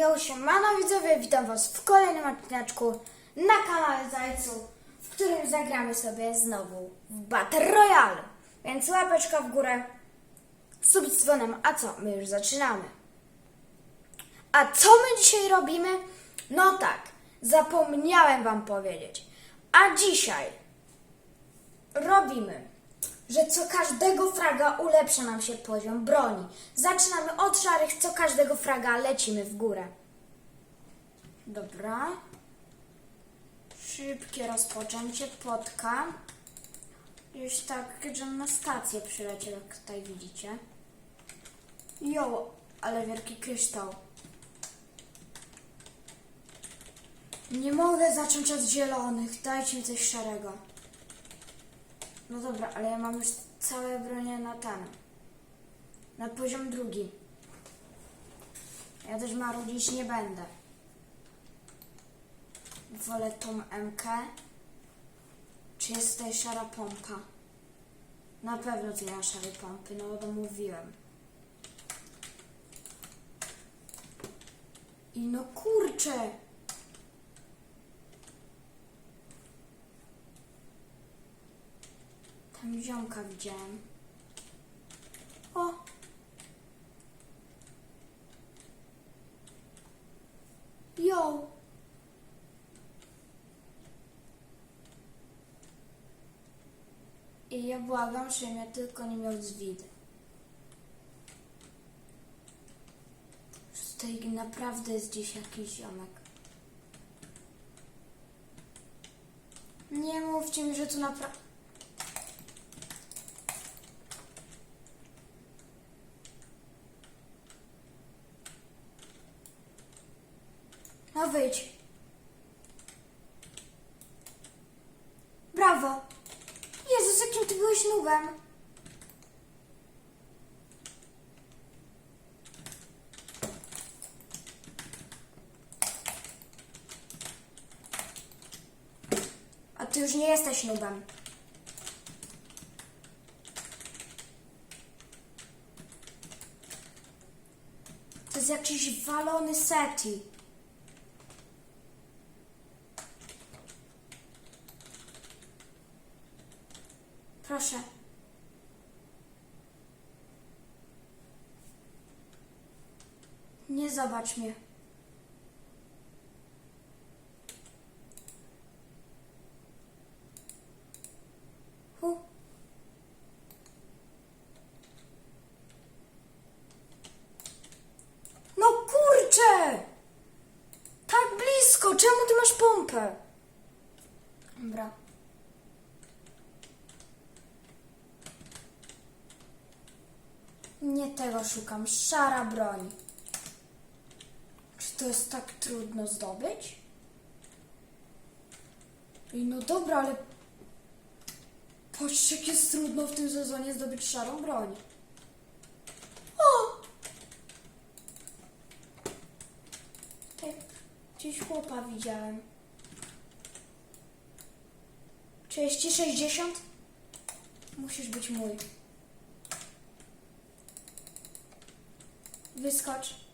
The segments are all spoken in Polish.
Jo, siemano widzowie, witam was w kolejnym odcineczku na kanale Zajcu, w którym zagramy sobie znowu w Battle Royale. Więc łapeczka w górę, sub z dzwonem, a co, my już zaczynamy. A co my dzisiaj robimy? No tak, zapomniałem wam powiedzieć. A dzisiaj robimy, że co każdego fraga ulepsza nam się poziom broni. Zaczynamy od szarych, co każdego fraga lecimy w górę. Dobra. Szybkie rozpoczęcie, potka. Już tak, że na stację przyleciał, jak tutaj widzicie. Jo, ale wielki kryształ. Nie mogę zacząć od zielonych, dajcie mi coś szarego. No dobra, ale ja mam już całe bronie na ten. Na poziom drugi. Ja też marudzić nie będę. Wolę tą MK. Czy jest tutaj szara pompa? Na pewno tu nie ma szarej pompy, no bo to mówiłem. I no kurczę! Ziomka widziałem. O! Jo! I ja błagam, że mnie tylko nie miał z widy. Tutaj naprawdę jest gdzieś jakiś ziomek. Nie mówcie mi, że tu naprawdę... Jakim ty byłeś nubem. A ty już nie jesteś nubem. To jest jakiś walony seti. Proszę. Nie zobacz mnie. No kurczę! Tak blisko! Czemu ty masz pompę? Nie tego szukam. Szara broń. To jest tak trudno zdobyć? I no dobra, ale patrzcie, jak jest trudno w tym sezonie zdobyć szarą broń. O! Tutaj gdzieś chłopa widziałem. 30, 60? Musisz być mój. Wyskocz.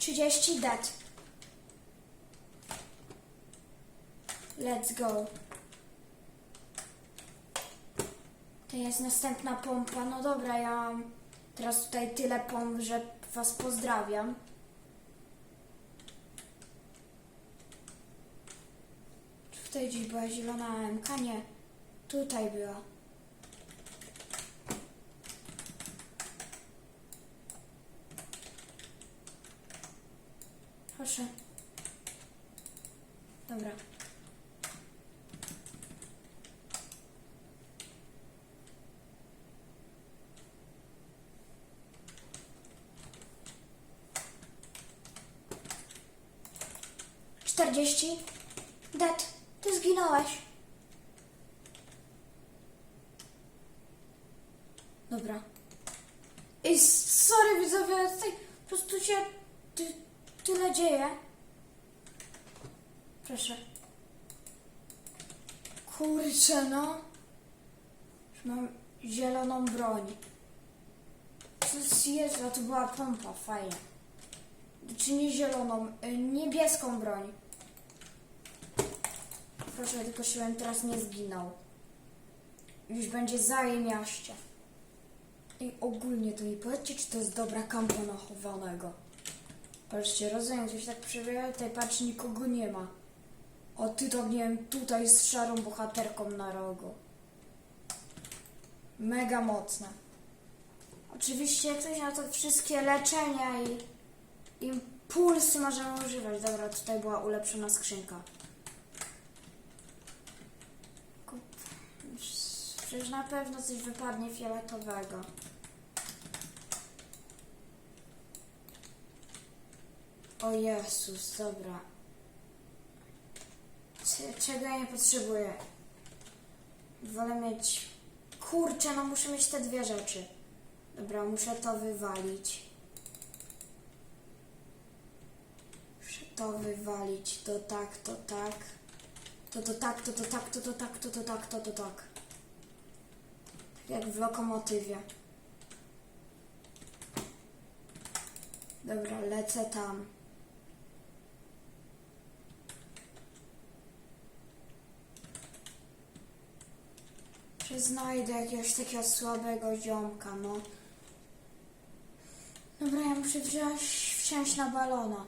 30 dead. Let's go. To jest następna pompa. No dobra, ja teraz tutaj tyle pomp, że was pozdrawiam. Tutaj gdzieś była zielona MK? Nie. Tutaj była. Proszę. Dobra. Czterdzieści. Dead. Ty zginąłeś. Dobra. Ej, sorry widzowie, tutaj po prostu się ty, tyle dzieje. Proszę. Kurczę, no. Już mam zieloną broń. To jest a to była pompa, fajnie. Czy nie zieloną, y, niebieską broń. Proszę, tylko żebym teraz nie zginął. Już będzie zajemiaście. I ogólnie to mi powiedzcie, czy to jest dobra kampana chowanego. Patrzcie, rozumiem, coś tak przebiega, tutaj patrz, nikogo nie ma. Ty wiem, tutaj z szarą bohaterką na rogu. Mega mocne. Oczywiście coś na to wszystkie leczenia i impulsy możemy używać. Dobra, tutaj była ulepszona skrzynka. Przecież na pewno coś wypadnie fioletowego. O Jezus, dobra. Cze- Czego ja nie potrzebuję? Wolę mieć... Kurczę, no muszę mieć te dwie rzeczy. Dobra, muszę to wywalić. Muszę to wywalić. To tak, to tak. To to tak, to to tak, to to tak, to to tak, to to tak. Tak jak w lokomotywie. Dobra, lecę tam. Czy znajdę jakiegoś takiego słabego ziomka, no. Dobra, ja muszę wziąć, wsiąść na balona.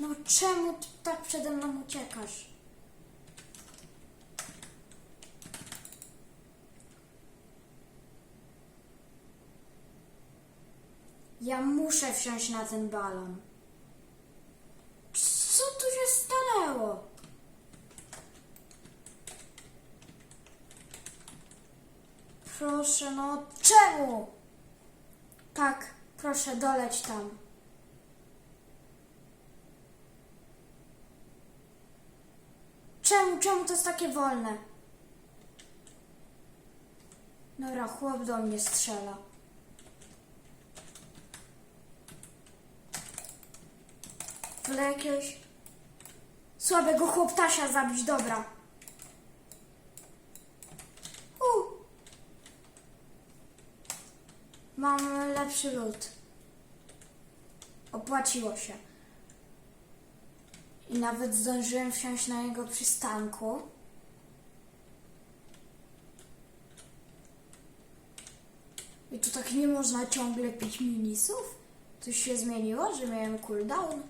No czemu tak przede mną uciekasz? Ja muszę wsiąść na ten balon. Co tu się stanęło? Proszę, no czemu? Tak, proszę, doleć tam. Czemu, czemu to jest takie wolne? Dobra, chłop do mnie strzela. Wolę jakiegoś słabego chłoptasia zabić, dobra. U. Mam lepszy lód. Opłaciło się. I nawet zdążyłem wsiąść na jego przystanku. I tu tak nie można ciągle pić minisów? Coś się zmieniło, że miałem cooldown?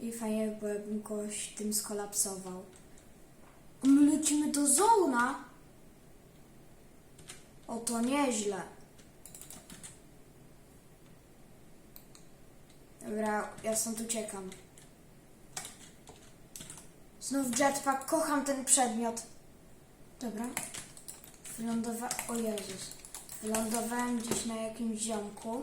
I fajnie by było, jakbym kogoś tym skolapsował. My lecimy do zona. O to nieźle. Dobra, ja stąd uciekam. Znów jetpack, kocham ten przedmiot. Dobra. Wylądowałem. O Jezus. Wylądowałem gdzieś na jakimś ziomku.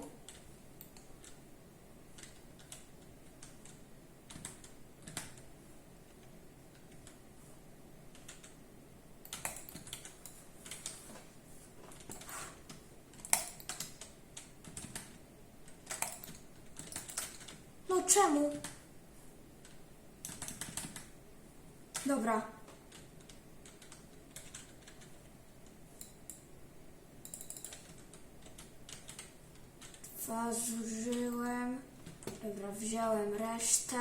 No czemu? Dobra. Dwa zużyłem. Dobra, wziąłem resztę.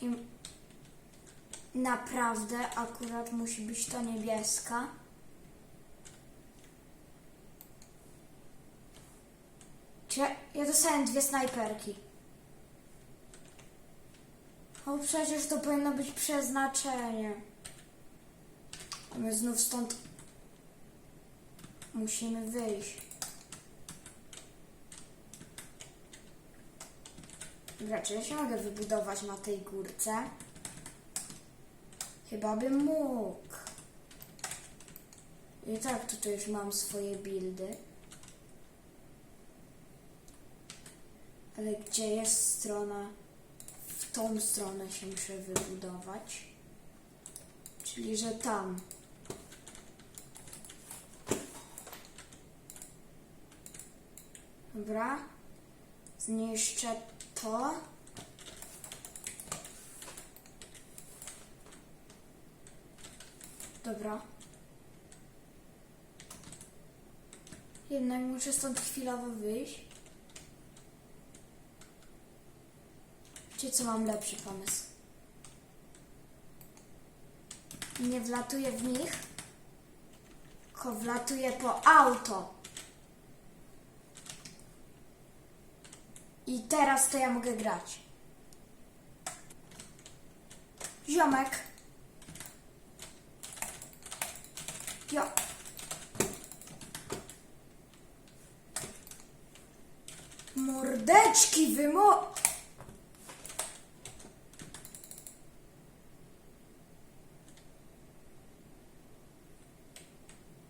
I naprawdę akurat musi być to niebieska. Czy ja, ja dostałem dwie snajperki. O, przecież to powinno być przeznaczenie. A my znów stąd musimy wyjść. Dobra, czy ja się mogę wybudować na tej górce? Chyba bym mógł. I tak tutaj już mam swoje buildy. Ale gdzie jest strona? W tą stronę się muszę wybudować. Czyli, że tam. Dobra. Zniszczę to. Dobra. Jednak muszę stąd chwilowo wyjść. Wiecie co, mam lepszy pomysł. Nie wlatuję w nich, tylko wlatuję po auto. I teraz to ja mogę grać. Ziomek. Jo. Mordeczki wymo...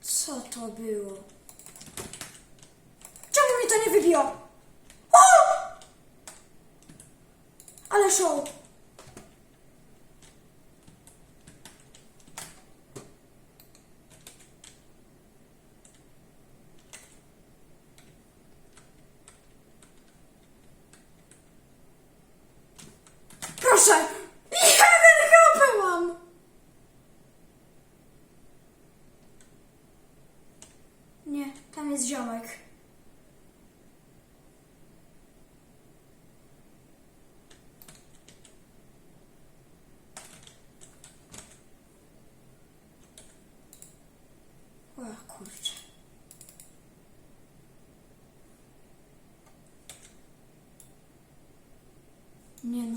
Co to było? Show!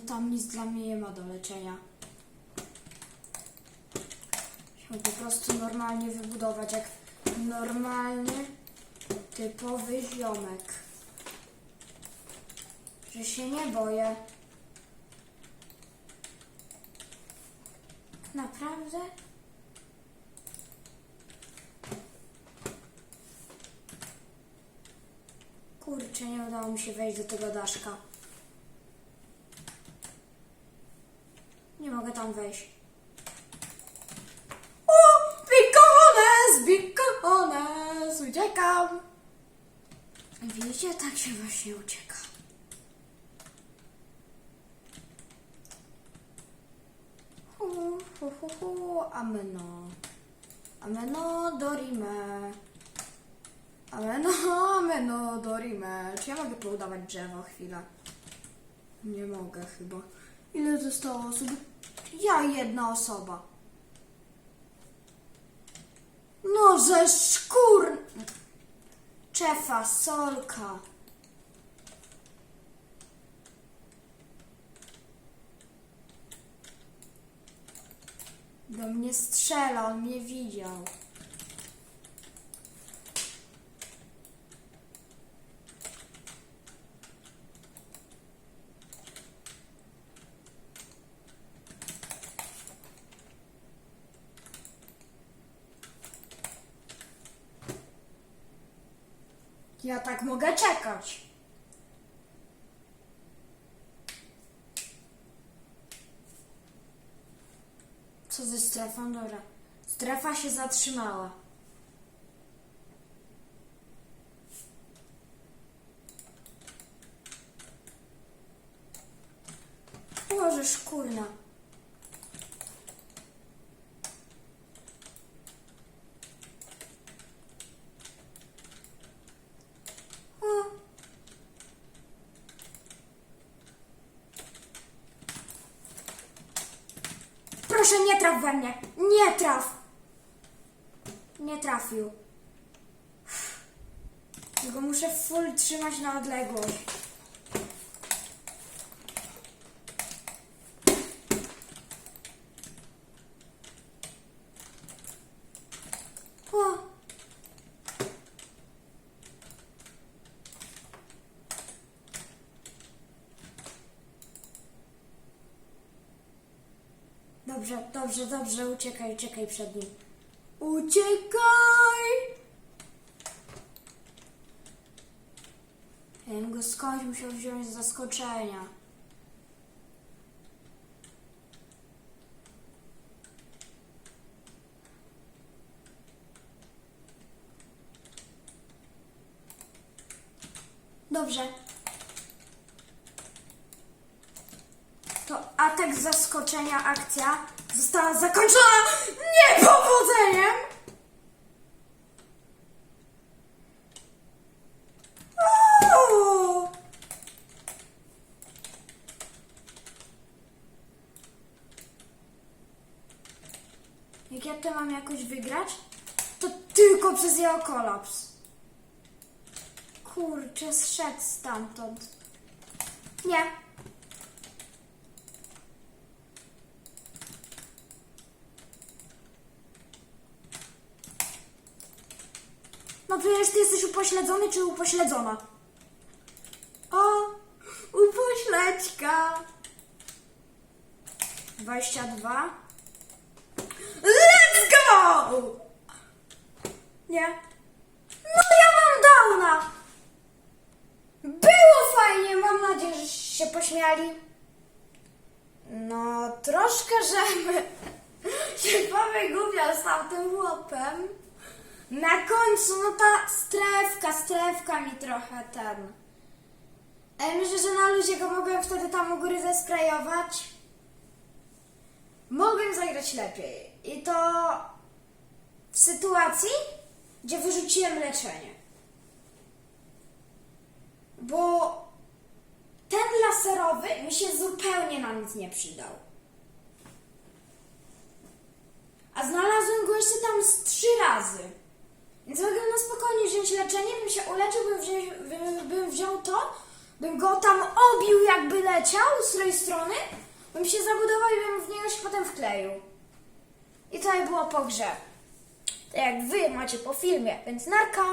Tam nic dla mnie nie ma do leczenia. Chciałbym po prostu normalnie wybudować, jak normalny, typowy ziomek. Że się nie boję. Naprawdę? Kurczę, nie udało mi się wejść do tego daszka. Nie mogę tam wejść. O! Big cojones! Big cojones! Uciekam! Widzicie, tak się właśnie ucieka. Hu, hu, hu, hu, ameno. Ameno dorime. Ameno, ameno dorime. Czy ja mogę poudawać drzewo chwilę? Nie mogę chyba. Ile zostało osób? Ja jedna osoba. No ze szkór... Czefa, solka. Do mnie strzela, on mnie widział. Ja tak mogę czekać. Co ze strefą? Dobra. Strefa się zatrzymała. Możesz, kurna. O. Proszę, nie traf we mnie. Nie traf. Nie trafił. Tylko muszę full trzymać na odległość. Dobrze, dobrze, dobrze, uciekaj, uciekaj przed nim. Uciekaj! Ja bym go skądś musiał wziąć z zaskoczenia. Dobrze. To atak zaskoczenia, akcja została zakończona niepowodzeniem. Uuu. Jak ja to mam jakoś wygrać, to tylko przez jego kolaps. Kurczę, zszedł stamtąd. Nie. No przecież ty jesteś upośledzony czy upośledzona? O, upośledźka. 22. Nie. No ja mam downa. Było fajnie, mam nadzieję, że się pośmiali. No, troszkę, żeby się powygłupiał z tamtym chłopem. Na końcu, no ta strefka, strefka mi trochę ten. E, myślę, że na luzie go mogłem wtedy tam u góry zesprayować. Mogłem zagrać lepiej. I to w sytuacji, gdzie wyrzuciłem leczenie. Bo ten laserowy mi się zupełnie na nic nie przydał. A znalazłem go jeszcze tam z trzy razy. Więc mogłem na spokojnie wziąć leczenie, bym się uleczył, bym wziął, bym, bym wziął to, bym go tam obił jakby leciał z tej strony, bym się zabudował i bym w niego się potem wkleił. I to by było po grze. Tak jak wy macie po filmie, więc narka.